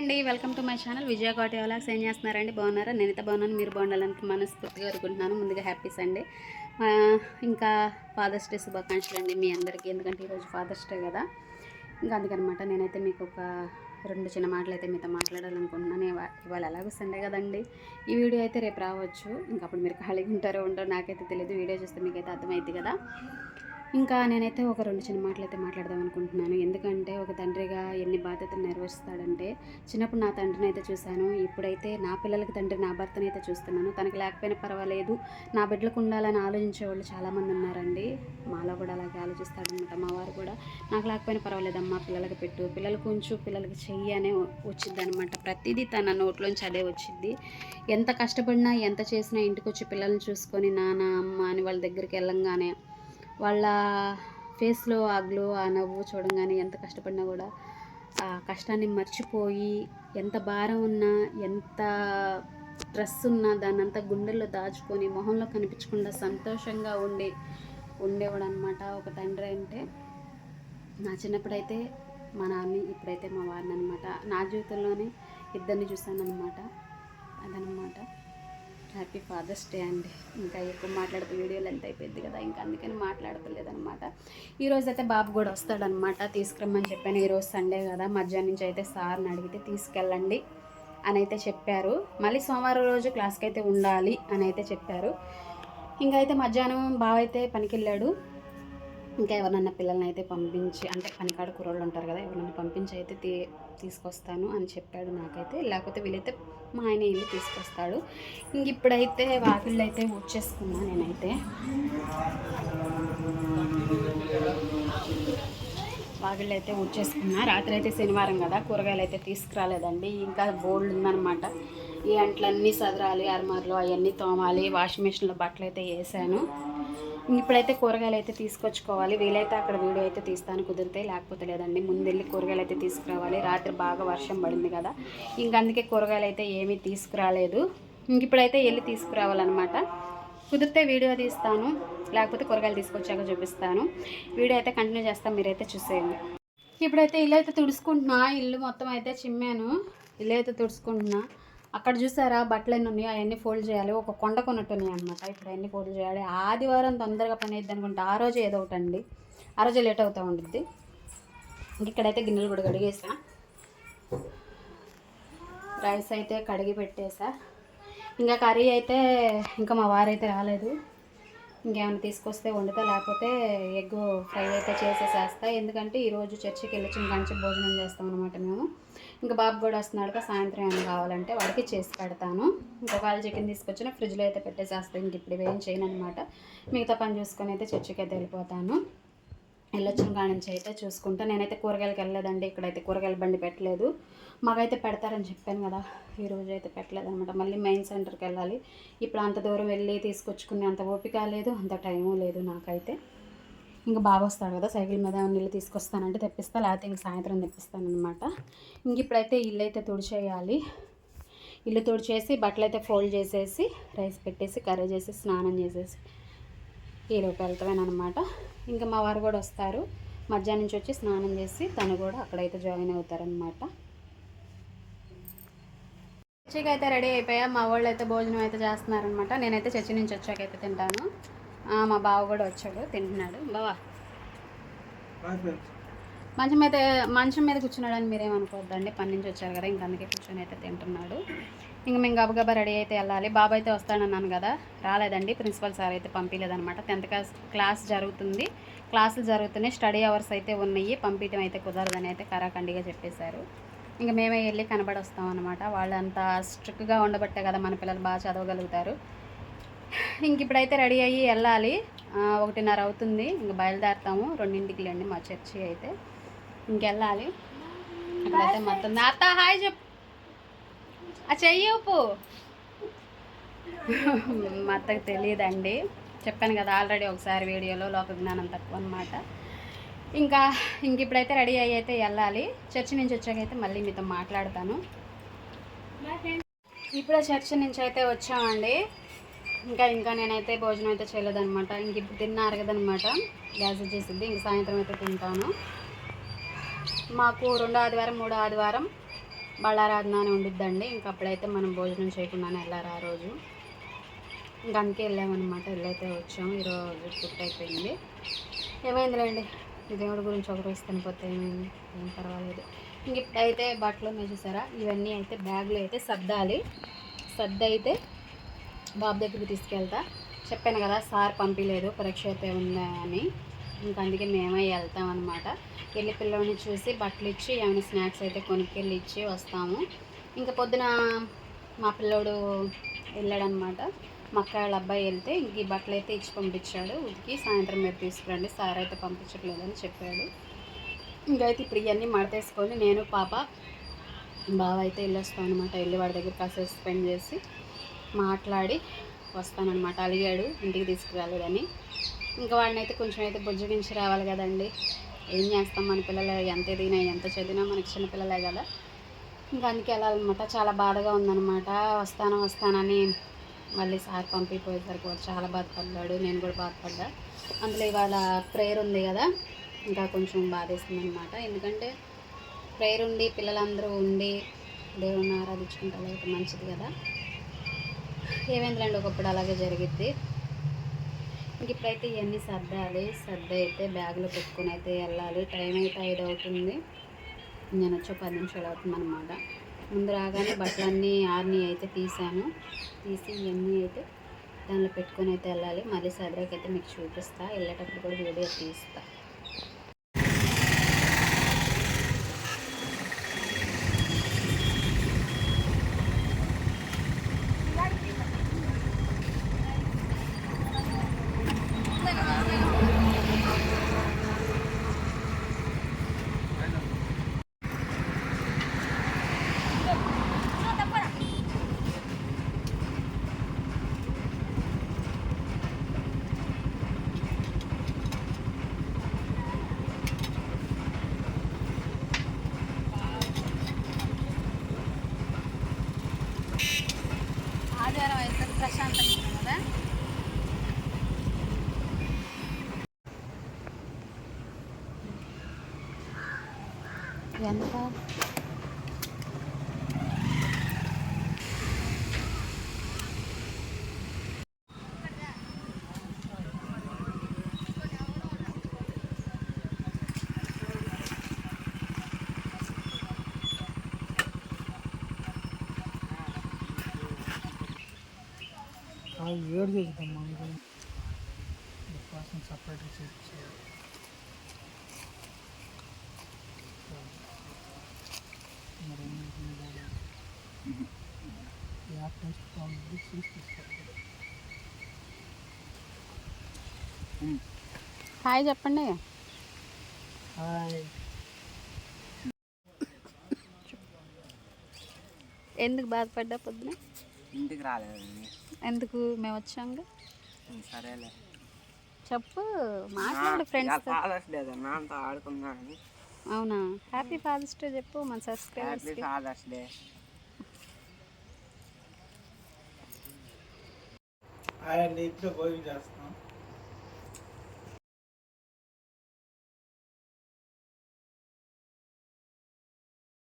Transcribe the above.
అండి welcome to my channel. Vijaya Koti vlogs ఏం చేస్తున్నారండి? బాగున్నారా? నేనైతే బాగున్నాను. మీరు బాగుండాలని మనస్ఫూర్తిగా కోరుకుంటున్నాను. ముందుగా హ్యాపీ సండే. ఇంకా ఫాదర్స్ డే శుభాకాంక్షలు అండి మీ అందరికీ. ఎందుకంటే ఈరోజు ఫాదర్స్ డే కదా. ఇంకా అందుకనమాట నేనైతే మీకు ఒక రెండు చిన్న మాటలు అయితే మీతో మాట్లాడాలనుకుంటున్నాను. ఇవాళ ఎలాగో సండే కదండి. ఈ వీడియో అయితే రేపు రావచ్చు. ఇంకా అప్పుడు మీరు ఖాళీగా ఉంటారో ఉంటారో నాకైతే తెలియదు వీడియో చూస్తే మీకైతే అర్థమైంది కదా. ఇంకా నేనైతే ఒక రెండు చిన్న మాటలు అయితే మాట్లాడదాం అనుకుంటున్నాను. ఎందుకంటే ఒక తండ్రిగా ఎన్ని బాధ్యతలు నెరవేరుస్తాడంటే చిన్నప్పుడు నా తండ్రిని అయితే చూశాను ఇప్పుడైతే నా పిల్లలకి తండ్రి నా భర్తని అయితే చూస్తున్నాను. తనకి లేకపోయినా పర్వాలేదు నా బిడ్డలకు ఉండాలని ఆలోచించే వాళ్ళు చాలామంది ఉన్నారండి. మాలో కూడా అలాగే ఆలోచిస్తాడనమాట మా వారు కూడా. నాకు లేకపోయినా పర్వాలేదు అమ్మా పిల్లలకి పెట్టు పిల్లలకు ఉంచు పిల్లలకి చెయ్యి అనే వచ్చింది అనమాట ప్రతిదీ తన నోట్లోంచి అదే వచ్చింది. ఎంత కష్టపడినా ఎంత చేసినా ఇంటికి వచ్చి పిల్లల్ని చూసుకొని నాన్న అమ్మ అని వాళ్ళ దగ్గరికి వెళ్ళంగానే వాళ్ళ ఫేస్లో ఆ గ్లో ఆ నవ్వు చూడంగానే ఎంత కష్టపడినా కూడా ఆ కష్టాన్ని మర్చిపోయి ఎంత భారం ఉన్నా ఎంత స్ట్రెస్ ఉన్నా దాన్ని అంతా గుండెల్లో దాచుకొని మొహంలో కనిపించకుండా సంతోషంగా ఉండి ఉండేవాడు అనమాట ఒక తండ్రి అంటే. నా చిన్నప్పుడైతే మా నాన్న ఇప్పుడైతే మా వారిని అనమాట నా జీవితంలోనే ఇద్దరిని చూశాను అనమాట అదనమాట హ్యాపీ ఫాదర్స్ డే అండి. ఇంకా ఎక్కువ మాట్లాడితే వీడియోలు ఎంత అయిపోయింది కదా ఇంకా అందుకని మాట్లాడతలేదనమాట ఈరోజు అయితే బాబు కూడా వస్తాడనమాట తీసుకురమ్మని చెప్పాను. ఈరోజు సండే కదా మధ్యాహ్నం నుంచి అయితే సార్ని అడిగితే తీసుకెళ్ళండి అని అయితే చెప్పారు. మళ్ళీ సోమవారం రోజు క్లాస్కి అయితే ఉండాలి అని అయితే చెప్పారు. ఇంకా అయితే మధ్యాహ్నం బావ అయితే పనికి వెళ్ళాడు ఇంకా ఎవరన్నా పిల్లల్ని అయితే పంపించి అంటే పనికాడ కుర్రోళ్ళు ఉంటారు కదా ఎవరన్నా పంపించి అయితే తీ తీసుకొస్తాను అని చెప్పాడు నాకైతే. లేకపోతే వీలైతే మా ఆయన ఇల్లు తీసుకొస్తాడు. ఇంక ఇప్పుడైతే వాకిళ్ళు అయితే ఊడ్చేసుకున్నా నేనైతే. వాకిళ్ళు అయితే ఊడ్చేసుకున్నా. రాత్రి అయితే శనివారం కదా కూరగాయలు అయితే తీసుకురాలేదండి. ఇంకా బోల్డ్ ఉందన్నమాట. ఈ అంట్లన్నీ సదరాలి అరమార్లు అవన్నీ తోమాలి వాషింగ్ మిషన్లో బట్టలు అయితే వేసాను ఇప్పుడైతే కూరగాయలు అయితే తీసుకొచ్చుకోవాలి. వీలైతే అక్కడ వీడియో అయితే తీస్తాను. కుదిరితే లేకపోతే లేదండి. ముందెళ్ళి కూరగాయలు అయితే తీసుకురావాలి. రాత్రి బాగా వర్షం పడింది కదా. ఇంక అందుకే కూరగాయలు అయితే ఏమీ తీసుకురాలేదు. ఇంక ఇప్పుడైతే వెళ్ళి తీసుకురావాలన్నమాట. కుదిరితే వీడియో తీస్తాను. లేకపోతే కూరగాయలు తీసుకొచ్చాక చూపిస్తాను. వీడియో అయితే కంటిన్యూ చేస్తాను. మీరైతే చూసేయండి. ఇప్పుడైతే ఇల్లు అయితే తుడుచుకుంటున్నా. ఇల్లు మొత్తం అయితే చిమ్మాను. ఇల్లు అయితే తుడుచుకుంటున్నా. అక్కడ చూసారా బట్టలు ఎన్ని ఉన్నాయో అవన్నీ ఫోల్డ్ చేయాలి. ఒక కొండ కొన్నట్టు ఉన్నాయి అనమాట ఇప్పుడు అన్నీ ఫోల్డ్ చేయాలి. ఆదివారం తొందరగా పని అయ్యిద్ది అనుకుంటే. ఆ రోజు ఏదో ఒకటి అండి. ఆ రోజు లేట్ అవుతూ ఉంటుంది ఇక్కడైతే గిన్నెలు కూడా కడిగేసా. రైస్ అయితే కడిగి పెట్టేసా. ఇంకా కర్రీ అయితే ఇంకా మా వారైతే రాలేదు. ఇంకేమైనా తీసుకొస్తే వండుతా లేకపోతే ఎగ్ ఫ్రై అయితే చేసేసేస్తా. ఎందుకంటే ఈరోజు చర్చికి వెళ్ళొచ్చిన కంచి భోజనం చేస్తాం అనమాట మేము. ఇంకా బాబు కూడా వస్తున్నాడు కదా సాయంత్రం ఏమైనా కావాలంటే వాడికి చేసి పెడతాను. ఇంకొకవేళ చికెన్ తీసుకొచ్చిన ఫ్రిడ్జ్లో అయితే పెట్టేసేస్తాను. ఇంక ఇప్పుడు ఏం చేయను అనమాట మిగతా పని చూసుకొని అయితే చర్చికి అయితే వెళ్ళిపోతాను. వెళ్ళొచ్చిన కాడ నుంచి అయితే చూసుకుంటా. నేనైతే కూరగాయలకి వెళ్ళలేదండి. ఇక్కడైతే కూరగాయల బండి పెట్టలేదు. మాకైతే పెడతారని చెప్పాను కదా ఈ రోజు అయితే పెట్టలేదు అనమాట మళ్ళీ మెయిన్ సెంటర్కి వెళ్ళాలి. ఇప్పుడు అంత దూరం వెళ్ళి తీసుకొచ్చుకునే అంత ఓపిక లేదు అంత టైము లేదు నాకైతే. ఇంకా బాగా వస్తాడు కదా సైకిల్ మీద నీళ్ళు తీసుకొస్తానంటే తెప్పిస్తా లేకపోతే ఇంక సాయంత్రం తెప్పిస్తానమాట ఇంక ఇప్పుడైతే ఇల్లు అయితే తుడిచేయాలి. ఇల్లు తుడిచేసి బట్టలు అయితే ఫోల్డ్ చేసేసి రైస్ పెట్టేసి కర్రీ చేసి స్నానం చేసేసి ఈ లోపు వెళ్తామేనమాట ఇంకా మా వారు కూడా వస్తారు. మధ్యాహ్నం నుంచి వచ్చి స్నానం చేసి తను కూడా అక్కడైతే జాయిన్ అవుతారనమాట చర్చికి అయితే రెడీ అయిపోయా. మా వాళ్ళు అయితే భోజనం అయితే చేస్తున్నారనమాట నేనైతే చర్చి నుంచి వచ్చాకైతే తింటాను. మా బావ కూడా వచ్చాడు తింటున్నాడు. బావా? మంచం మీద మంచం మీద కూర్చున్నాడని మీరేమనుకోవద్దండి పని నుంచి వచ్చారు కదా ఇంక అందుకే కూర్చొని అయితే తింటున్నాడు. ఇంక మేము గబగబా రెడీ అయితే వెళ్ళాలి. బాబు అయితే వస్తానన్నాను కదా రాలేదండి. ప్రిన్సిపల్ సార్ అయితే పంపించలేదన్నమాట టెన్త్ క్లాస్ క్లాస్ జరుగుతుంది. క్లాసులు జరుగుతున్నాయి. స్టడీ అవర్స్ అయితే ఉన్నాయి. పంపించడం అయితే కుదరదని అయితే కరాఖండిగా చెప్పేశారు. ఇంక మేమే వెళ్ళి కనబడి వస్తాం అనమాట వాళ్ళు అంత స్ట్రిక్ట్గా ఉండబట్టే కదా మన పిల్లలు బాగా చదవగలుగుతారు. ఇంక ఇప్పుడైతే రెడీ అయ్యి వెళ్ళాలి. ఒకటిన్నర అవుతుంది. ఇంక బయలుదేరుతాము. రెండింటికి లేండి మా చర్చి అయితే. ఇంకెళ్ళాలి అక్కడైతే మొత్తం అత్త హాయ్ చెప్పు. ఆ చెయ్యి ఉప్పు మా అత్తకు తెలియదండి. చెప్పాను కదా ఆల్రెడీ ఒకసారి వీడియోలో లోక జ్ఞానం తక్కువ అనమాట ఇంకా ఇంక ఇప్పుడైతే రెడీ అయ్యి అయితే వెళ్ళాలి. చర్చి నుంచి వచ్చాకైతే మళ్ళీ మీతో మాట్లాడతాను. ఇప్పుడే చర్చి నుంచి అయితే వచ్చామండి. ఇంకా ఇంకా నేనైతే భోజనం అయితే చేయలేదనమాట ఇంక ఇప్పుడు తిన్నారు కదనమాట గ్యాస్ వచ్చేసింది. ఇంక సాయంత్రం అయితే తింటాను. మాకు రెండో ఆదివారం మూడో ఆదివారం బళ్ళారాధన అని ఉండిద్దండి. ఇంక అప్పుడైతే మనం భోజనం చేయకుండానే వెళ్ళారు ఆ రోజు. ఇంక అందుకే వెళ్ళామన్నమాట. వెళ్ళైతే వచ్చాము. ఈరోజు పుట్ అయిపోయింది. ఏమైందిలేండి? దేవుడి గురించి ఒక రోజు తినిపోతే ఏమైంది? ఏం పర్వాలేదు. ఇంక ఇప్పుడైతే బట్టలు మేసేసారా ఇవన్నీ అయితే బ్యాగ్లో అయితే సర్దాలి. సర్దైతే అయితే బాబు దగ్గరికి తీసుకెళ్తా. చెప్పాను కదా సార్ పంపించలేదు పరీక్ష అయితే ఉందా అని ఇంకా అందుకే మేమే వెళ్తాం అనమాట వెళ్ళి పిల్లల్ని చూసి బట్టలు ఇచ్చి ఏమైనా స్నాక్స్ అయితే కొనుక్కెళ్ళి ఇచ్చి వస్తాము. ఇంకా పొద్దున మా పిల్లోడు వెళ్ళాడనమాట మా అక్క వాళ్ళ అబ్బాయి వెళ్తే ఇంక ఈ బట్టలు అయితే ఇచ్చి పంపించాడు. ఉతికి సాయంత్రం మీరు తీసుకురండి సార్ అయితే పంపించట్లేదని చెప్పాడు. ఇంకైతే ఇప్పుడు ఇవన్నీ మడతేసుకొని నేను పాప బావ అయితే వెళ్ళొస్తాను అనమాట వెళ్ళి వాడి దగ్గర కాసేపు స్పెండ్ చేసి మాట్లాడి వస్తానన్నమాట. అడిగాడు ఇంటికి తీసుకురాలేదని. ఇంకా వాడిని అయితే కొంచెం అయితే బుజ్జగించి రావాలి కదండి. ఏం చేస్తాం మన పిల్లలు? ఎంత ఎదిగినా ఎంత చదివినా మనకి చిన్నపిల్లలే కదా. ఇంకా అందుకే వెళ్ళాలన్నమాట. చాలా బాధగా ఉందన్నమాట. వస్తాను వస్తానని మళ్ళీ సార్ పంపిపోయేసరికి వాడు చాలా బాధపడ్డాడు. నేను కూడా బాధపడ్డా. అందులో ఇవాళ ప్రేయర్ ఉంది కదా ఇంకా కొంచెం బాధేస్తుంది అనమాట ఎందుకంటే ప్రేయర్ ఉండి పిల్లలందరూ ఉండి దేవుణ్ణి ఆరాధించుకుంటే మంచిది కదా. ఏమైందిలేండి ఒకప్పుడు అలాగే జరిగిద్ది. ఇంక ఇప్పుడైతే ఇవన్నీ సర్దాలి. సర్ద అయితే బ్యాగ్లో పెట్టుకుని అయితే వెళ్ళాలి. టైం అయితే ఐదు అవుతుంది. నేను వచ్చి ఒక పది నిమిషాలు అవుతుంది అనమాట ముందు రాగానే బట్టలన్నీ ఆర్ని అయితే తీసాను తీసి ఇవన్నీ అయితే దానిలో పెట్టుకొని అయితే వెళ్ళాలి. మళ్ళీ సర్దాకైతే మీకు చూపిస్తా. వెళ్ళేటప్పుడు కూడా వీడియో తీస్తా ఆదివారం అయితే ప్రశాంతంగా కదా ఎంత అది వేడి హాయ్ చెప్పండి. హాయ్ ఎందుకు బాధపడ్డా పొద్దున? ఇంటికి రాలేదు ఎందుకు? మేము వచ్చాంగా సరేలే. చెప్పు మాట్లాడు ఫ్రెండ్స్ ఫాదర్స్ డే నాన్నతో ఆడుకున్నాను అవునా? హ్యాపీ ఫాదర్స్ డే చెప్పు మన సబ్స్క్రైబర్స్ హ్యాపీ ఫాదర్స్ డే ఆయన అండి భోజనం చేస్తున్నాం